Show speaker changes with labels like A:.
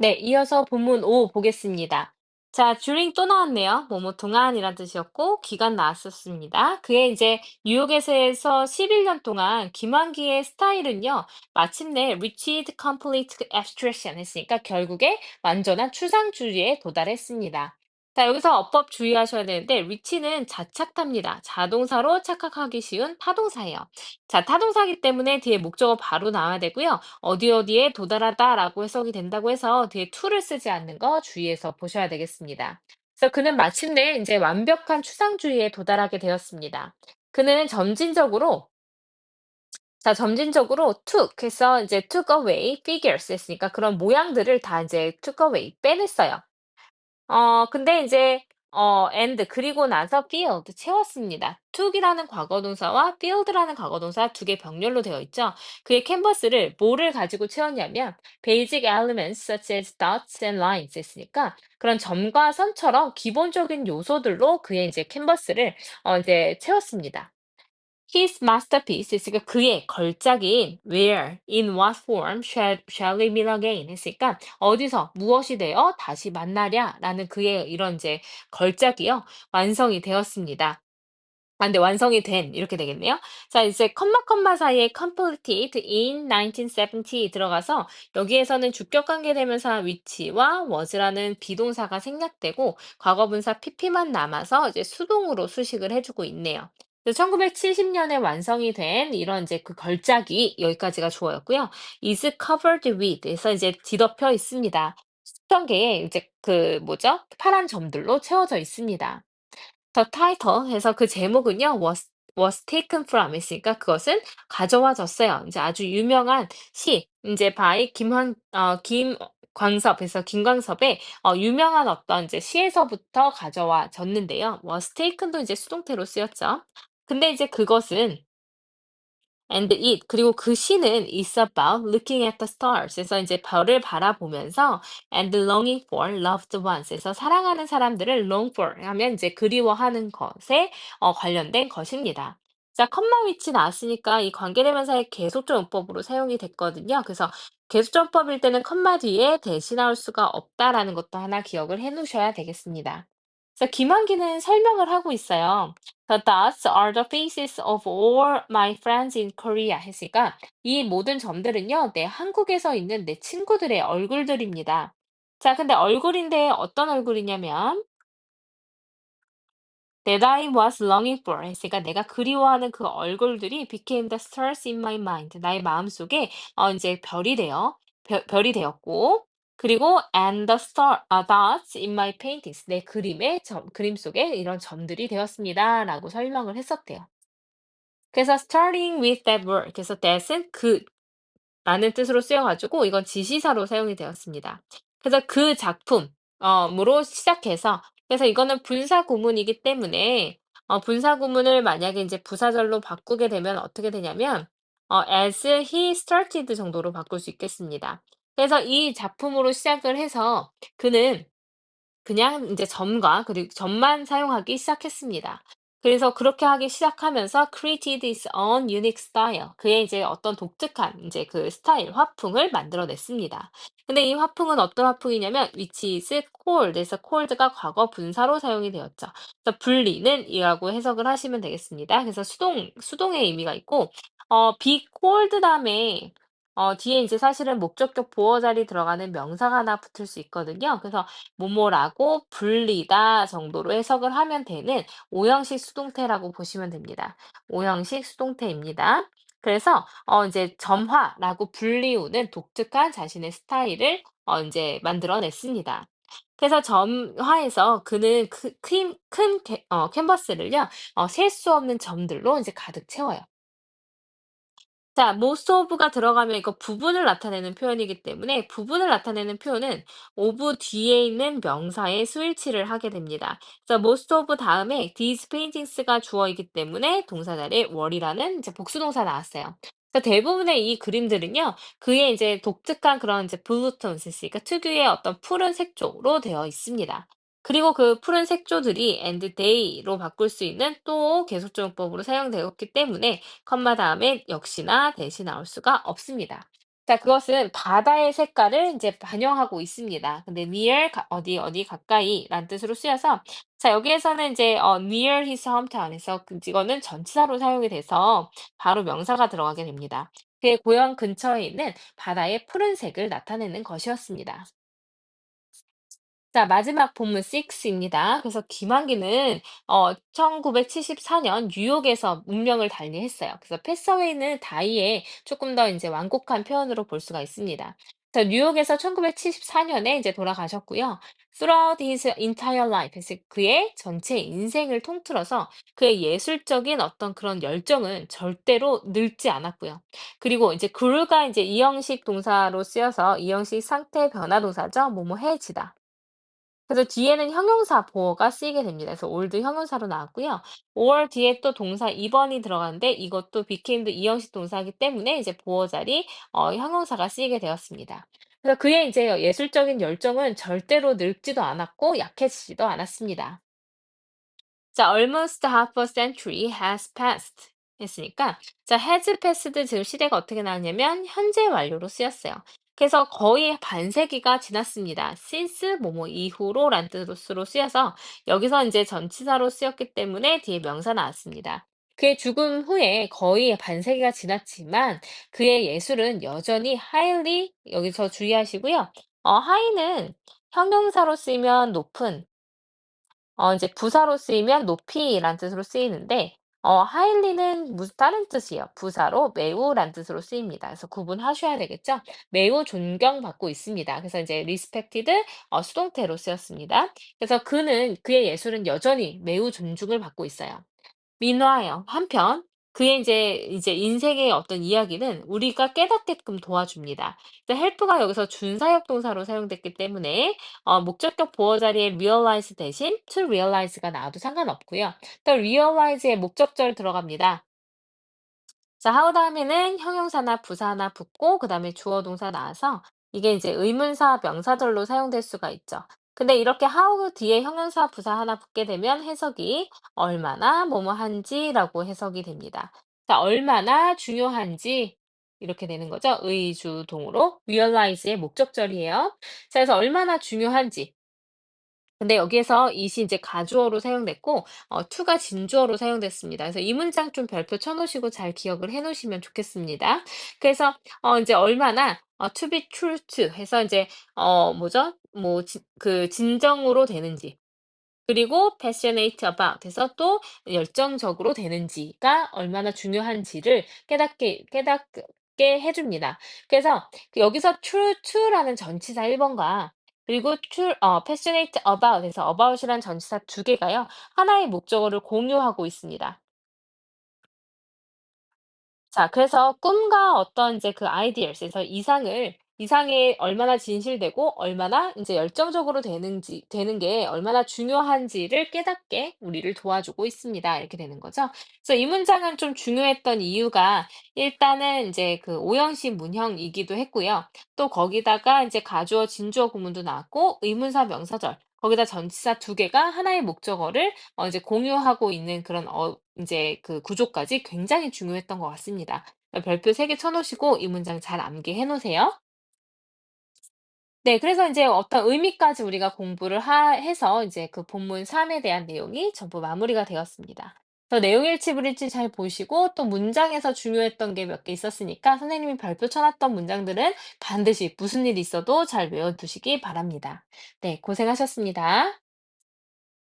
A: 네, 이어서 본문 5 보겠습니다. 자, during 또 나왔네요. 뭐뭐 동안이란 뜻이었고, 기간 나왔었습니다. 그의 이제 뉴욕에서 11년 동안 김환기의 스타일은요, 마침내 reached complete abstraction 했으니까 결국에 완전한 추상주의에 도달했습니다. 자, 여기서 어법 주의하셔야 되는데, reach는 자착타입니다. 자동사로 착각하기 쉬운 타동사예요. 자, 타동사기 때문에 뒤에 목적어 바로 나와야 되고요. 어디 어디에 도달하다라고 해석이 된다고 해서 뒤에 to를 쓰지 않는 거 주의해서 보셔야 되겠습니다. 그래서 그는 마침내 이제 완벽한 추상주의에 도달하게 되었습니다. 그는 점진적으로 자, 점진적으로 took 해서 이제 took away figures 했으니까 그런 모양들을 다 이제 took away 빼냈어요. 어 근데 이제 어 and 그리고 나서 filled 채웠습니다. took이라는 과거 동사와 filled라는 과거 동사 두개 병렬로 되어 있죠. 그의 캔버스를 뭐를 가지고 채웠냐면 basic elements such as dots and lines 했으니까 그런 점과 선처럼 기본적인 요소들로 그의 이제 캔버스를 어 이제 채웠습니다. His masterpiece 있으니까 그의 걸작인 where, in what form shall, shall we meet again 했으니까 어디서 무엇이 되어 다시 만나랴 라는 그의 이런 이제 걸작이요 완성이 되었습니다. 아, 근데 완성이 된 이렇게 되겠네요. 자, 이제 컴마 컴마 사이에 completed in 1970 들어가서 여기에서는 주격 관계 대명사 which와 was라는 비동사가 생략되고 과거분사 pp만 남아서 이제 수동으로 수식을 해주고 있네요. 1970년에 완성이 된 이런 이제 그 걸작이 여기까지가 주어였고요. is covered with 에서 이제 뒤덮여 있습니다. 수천 개의 이제 그 뭐죠? 파란 점들로 채워져 있습니다. The title 해서 그 제목은요, was, was taken from 있으니까 그것은 가져와졌어요. 이제 아주 유명한 시, 이제 by 김환, 어, 김 광섭에서 김광섭의 어, 유명한 어떤 이제 시에서부터 가져와졌는데요. was taken도 이제 수동태로 쓰였죠. 근데 이제 그것은 And it 그리고 그 시는 is about looking at the stars. 그래서 이제 별을 바라보면서 and longing for loved ones. 그래서 사랑하는 사람들을 long for 하면 이제 그리워하는 것에 어, 관련된 것입니다. 자, 컴마 위치 나왔으니까 이 관계대명사의 계속적 용법으로 사용이 됐거든요. 그래서 계속적 용법일 때는 컴마 뒤에 대시 나올 수가 없다라는 것도 하나 기억을 해 놓으셔야 되겠습니다. 그래서 김환기는 설명을 하고 있어요. Dots are the faces of all my friends in Korea 했으니까 이 모든 점들은요, 내 한국에서 있는 내 친구들의 얼굴들입니다. 자, 근데 얼굴인데 어떤 얼굴이냐면 That I was longing for 했으니까 내가 그리워하는 그 얼굴들이 became the stars in my mind. 나의 마음속에 어, 이제 별이 되어 별, 별이 되었고 그리고 and the star 아, dots in my paintings. 내 그림의 점, 그림 속에 이런 점들이 되었습니다 라고 설명을 했었대요. 그래서 starting with that word. 그래서 that은 그 라는 뜻으로 쓰여가지고 이건 지시사로 사용이 되었습니다. 그래서 그 작품, 어, 으로 시작해서 그래서 이거는 분사 구문이기 때문에 어, 분사 구문을 만약에 이제 부사절로 바꾸게 되면 어떻게 되냐면 어, as he started 정도로 바꿀 수 있겠습니다. 그래서 이 작품으로 시작을 해서 그는 그냥 이제 점과 그리고 점만 사용하기 시작했습니다. 그래서 그렇게 하기 시작하면서 created his own unique style. 그의 이제 어떤 독특한 이제 그 스타일, 화풍을 만들어냈습니다. 근데 이 화풍은 어떤 화풍이냐면 which is cold. 그래서 cold가 과거 분사로 사용이 되었죠. 그래서 분리는 이라고 해석을 하시면 되겠습니다. 그래서 수동, 수동의 의미가 있고, 어, be cold 다음에 어, 뒤에 이제 사실은 목적격 보어 자리 들어가는 명사가 하나 붙을 수 있거든요. 그래서 뭐뭐라고 불리다 정도로 해석을 하면 되는 오형식 수동태라고 보시면 됩니다. 오형식 수동태입니다. 그래서 어 이제 점화라고 불리우는 독특한 자신의 스타일을 어 인제 만들어냈습니다. 그래서 점화에서 그는 크 큰 큰 캔 어 캔버스를요 어 셀 수 없는 점들로 이제 가득 채워요. 자, most of가 들어가면 이거 부분을 나타내는 표현이기 때문에 부분을 나타내는 표현은 of 뒤에 있는 명사에 스위치를 하게 됩니다. 그래서 most of 다음에 these paintings가 주어이기 때문에 동사 자리에 were이라는 이제 복수동사 나왔어요. 대부분의 이 그림들은요, 그의 이제 독특한 그런 이제 블루 톤스, 그러니까 특유의 어떤 푸른 색조로 되어 있습니다. 그리고 그 푸른 색조들이 and day로 바꿀 수 있는 또 계속적용법으로 사용되었기 때문에 컴마 다음에 역시나 대시 나올 수가 없습니다. 자 그것은 바다의 색깔을 인제 반영하고 있습니다. 근데 near 가 어디, 어디 가까이라는 뜻으로 쓰여서 자 여기에서는 인제 어 near his hometown에서 그 이거는 전치사로 사용이 돼서 바로 명사가 들어가게 됩니다. 그의 고향 근처에 있는 바다의 푸른색을 나타내는 것이었습니다. 자 마지막 본문 6 입니다. 그래서 김환기는 어 1974년 뉴욕에서 운명을 달리했어요. 그래서 패스어웨이는 다이의 조금 더 인제 완곡한 표현으로 볼 수가 있습니다. 자 뉴욕에서 1974 년에 인제 돌아가셨고요. Throughout his entire life 그의 전체 인생을 통틀어서 그의 예술적인 어떤 그런 열정은 절대로 늙지 않았고요. 그리고 이제 grew가 이제 이형식 동사로 쓰여서 이형식 상태 변화 동사죠. 뭐뭐 해지다. 그래서 뒤에는 형용사 보어가 쓰이게 됩니다. 그래서 old 형용사로 나왔고요. or 뒤에 또 동사 2번이 들어가는데 이것도 became도 이 형식 동사이기 때문에 이제 보어 자리 어 형용사가 쓰이게 되었습니다. 그래서 그의 이제 예술적인 열정은 절대로 늙지도 않았고 약해지지도 않았습니다. 자, almost half a century has passed 했으니까 자, has passed 지금 시대가 어떻게 나왔냐면 현재 완료로 쓰였어요. 그래서 거의 반세기가 지났습니다. since 뭐뭐 이후로란 뜻으로 쓰여서 여기서 이제 전치사로 쓰였기 때문에 뒤에 명사 나왔습니다. 그의 죽음 후에 거의 반세기가 지났지만 그의 예술은 여전히 highly 여기서 주의하시고요. 어, high는 형용사로 쓰이면 높은 어 이제 부사로 쓰이면 높이란 뜻으로 쓰이는데 어 highly는 무슨 다른 뜻이에요. 부사로 매우란 뜻으로 쓰입니다. 그래서 구분하셔야 되겠죠? 매우 존경받고 있습니다. 그래서 이제 respected 어 수동태로 쓰였습니다. 그래서 그는 그의 예술은 여전히 매우 존중을 받고 있어요. 민화요. 한편 그의 이제 이제 인생의 어떤 이야기는 우리가 깨닫게끔 도와줍니다. 그래서 help가 여기서 준사역 동사로 사용됐기 때문에 어 목적격 보어 자리에 realize 대신 to realize가 나와도 상관없고요. 또 realize의 목적절 들어갑니다. 자, how 다음에는 형용사나 부사나 붙고 그 다음에 주어 동사 나와서 이게 이제 의문사 명사절로 사용될 수가 있죠. 근데 이렇게 how 뒤에 형용사 부사 하나 붙게 되면 해석이 얼마나 뭐뭐한지라고 해석이 됩니다. 자, 얼마나 중요한지 이렇게 되는 거죠. 의주동으로 realize의 목적절이에요. 자, 그래서 얼마나 중요한지 근데 여기에서 it이 이제 가주어로 사용됐고 어 to가 진주어로 사용됐습니다. 그래서 이 문장 좀 별표 쳐 놓으시고 잘 기억을 해 놓으시면 좋겠습니다. 그래서 어 인제 얼마나 어 to be true to 해서 인제 어 뭐죠? 뭐진그 진정으로 되는지 그리고 passionate about 해서 또 열정적으로 되는지가 얼마나 중요한지를 깨닫게 깨닫게 해 줍니다. 그래서 그 여기서 true to라는 전치사 1 번과 그리고 true 어 passionate about 해서 about이라는 전치사 두 개가요. 하나의 목적어를 공유하고 있습니다. 자 그래서 꿈과 어떤 이제 그 ideas 에서 이상을 이상에 얼마나 진실되고 얼마나 인제 열정적으로 되는지 되는 게 얼마나 중요한지를 깨닫게 우리를 도와주고 있습니다. 이렇게 되는 거죠. 그래서 이 문장은 좀 중요했던 이유가 일단은 인제 그 오형식 문형이기도 했고요. 또 거기다가 인제 가주어, 진주어 구문도 나왔고 의문사, 명사절 거기다 전치사 두 개가 하나의 목적어를 어 이제 공유하고 있는 그런 어 인제 그 구조까지 굉장히 중요했던 것 같습니다. 어 별표 3개 쳐 놓으시고 이 문장 잘 암기해 놓으세요. 네. 그래서 인제 어떤 의미까지 우리가 공부를 하 해서 이제 그 본문 3 에 대한 내용이 전부 마무리가 되었습니다. 그래서 내용 일치 불일치 잘 보시고 또 문장에서 중요했던 게 몇 개 있었으니까 선생님이 발표 쳐 놨던 문장들은 반드시 무슨 일이 있어도 잘 외워 두시기 바랍니다. 네. 고생하셨습니다.